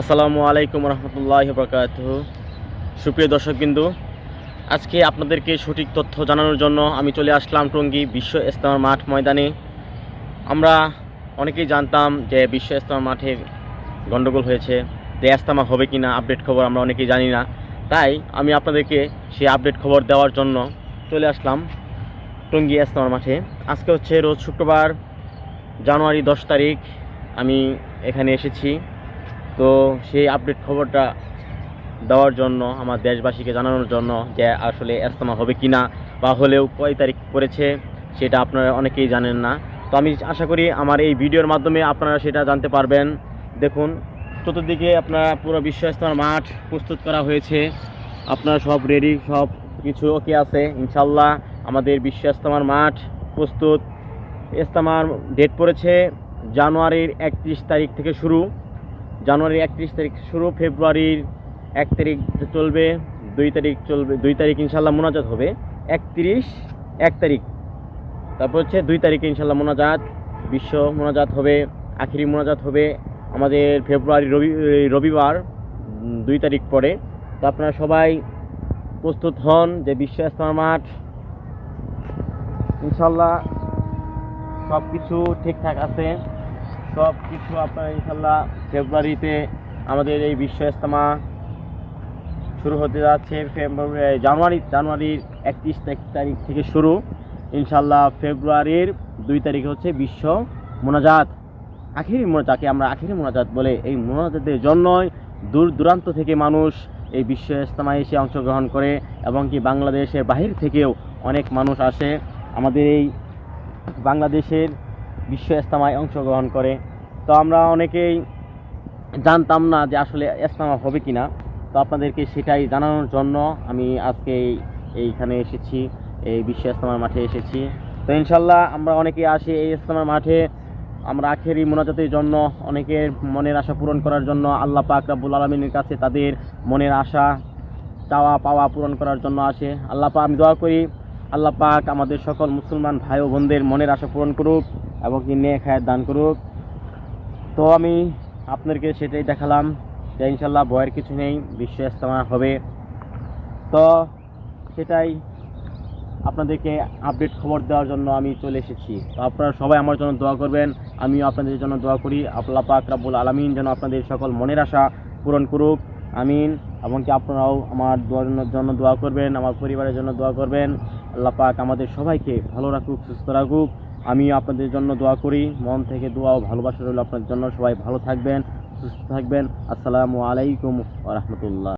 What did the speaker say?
আসসালামু আলাইকুম রহমতুল্লাহ বরকাত সুপ্রিয় দর্শক বিন্দু আজকে আপনাদেরকে সঠিক তথ্য জানানোর জন্য আমি চলে আসলাম টঙ্গী বিশ্ব ইস্তেমার মাঠ ময়দানে। আমরা অনেকেই জানতাম যে বিশ্ব ইস্তেমার মাঠে গণ্ডগোল হয়েছে, যে ইস্তেমা হবে কি না আপডেট খবর আমরা অনেকেই জানি না। তাই আমি আপনাদেরকে সেই আপডেট খবর দেওয়ার জন্য চলে আসলাম টঙ্গী ইস্তেমার মাঠে। আজকে হচ্ছে রোজ শুক্রবার, জানুয়ারি দশ তারিখ, আমি এখানে এসেছি। তো সেই আপডেট খবরটা দেওয়ার জন্য, আমার দেশবাসীকে জানানোর জন্য যে আসলে ইস্তেমা হবে কি না বা হলেও কয় তারিখ পড়েছে, সেটা আপনারা অনেকেই জানেন না। তো আমি আশা করি আমার এই ভিডিওর মাধ্যমে আপনারা সেটা জানতে পারবেন। দেখুন, চতুর্দিকে আপনারা পুরো বিশ্ব ইস্তেমার মাঠ প্রস্তুত করা হয়েছে। আপনারা সব রেডি সব কিছু ওকে আছে, ইনশাল্লাহ আমাদের বিশ্ব ইস্তেমার মাঠ প্রস্তুত। ইস্তেমার ডেট পড়েছে জানুয়ারির একত্রিশ তারিখ থেকে শুরু। জানুয়ারির একত্রিশ তারিখ শুরু, ফেব্রুয়ারির এক তারিখ চলবে, দুই তারিখ চলবে, দুই তারিখ ইনশাল্লাহ মোনাজাত হবে। একত্রিশ, এক তারিখ। তারপর হচ্ছে দুই তারিখে ইনশাল্লাহ মোনাজাত, বিশ্ব মোনাজাত হবে, আখিরি মোনাজাত হবে। আমাদের ফেব্রুয়ারি, রবি রবিবার দুই তারিখ পরে। তো আপনারা সবাই প্রস্তুত হন যে বিশ্ব ইস্তেমার মাঠ ইনশাল্লাহ সব কিছু ঠিকঠাক আছে। সব কিছু আপনার ইনশাল্লাহ ফেব্রুয়ারিতে আমাদের এই বিশ্ব ইস্তেমা শুরু হতে যাচ্ছে। ফেব্রুয়ারি, জানুয়ারি, জানুয়ারির একত্রিশ তারিখ থেকে শুরু। ইনশাল্লাহ ফেব্রুয়ারির দুই তারিখে হচ্ছে বিশ্ব মোনাজাত। আখিরি মোনাজাতকে আমরা আখিরি মোনাজাত বলে, এই মোনাজাতের জন্যই দূর দূরান্ত থেকে মানুষ এই বিশ্ব ইস্তেমায় এসে অংশগ্রহণ করে এবং কি বাংলাদেশের বাহির থেকেও অনেক মানুষ আসে। আমাদের এই বাংলাদেশের বিশ্ব ইস্তেমায় অংশগ্রহণ করে। তো আমরা অনেকেই জানতাম না যে আসলে ইস্তেমা হবে কি না তো আপনাদেরকে সেটাই জানানোর জন্য আমি আজকে এইখানে এসেছি, এই বিশ্ব ইস্তেমার মাঠে এসেছি। তো ইনশাল্লাহ আমরা অনেকে আসি এই ইস্তামার মাঠে। আমরা আখেরি মোনাজাতের জন্য, অনেকের মনের আশা পূরণ করার জন্য, আল্লাহ পাক রাব্বুল আলমিনের কাছে তাদের মনের আশা চাওয়া পাওয়া পূরণ করার জন্য আসে। আল্লাহ পাক, আমি দোয়া করি আল্লাহ পাক আমাদের সকল মুসলমান ভাই ও বোনদের মনের আশা পূরণ করুক এবং কি নেক হায়াত দান করুক। তো আমি আপনাদেরকে সেটাই দেখালাম যে ইনশাল্লাহ ভয়ের কিছু নেই, বিশ্ব ইস্তেমা হবে। তো সেটাই আপনাদেরকে আপডেট খবর দেওয়ার জন্য আমি চলে এসেছি। তো আপনারা সবাই আমার জন্য দোয়া করবেন, আমিও আপনাদের জন্য দোয়া করি। আল্লাহ পাক রাব্বুল আলামিন যেন আপনাদের সকল মনের আশা পূরণ করুক। আমিন। এবং কি আপনারাও আমার জন্য দোয়া করবেন, আমার পরিবারের জন্য দোয়া করবেন। আল্লাহ পাক আমাদের সবাইকে ভালো রাখুক, সুস্থ রাখুক। আমি আপনাদের জন্য দোয়া করি। মন থেকে দোয়া ও ভালোবাসা রইল আপনার জন্য। সবাই ভালো থাকবেন, সুস্থ থাকবেন। আসসালামু আলাইকুম রাহমাতুল্লাহ।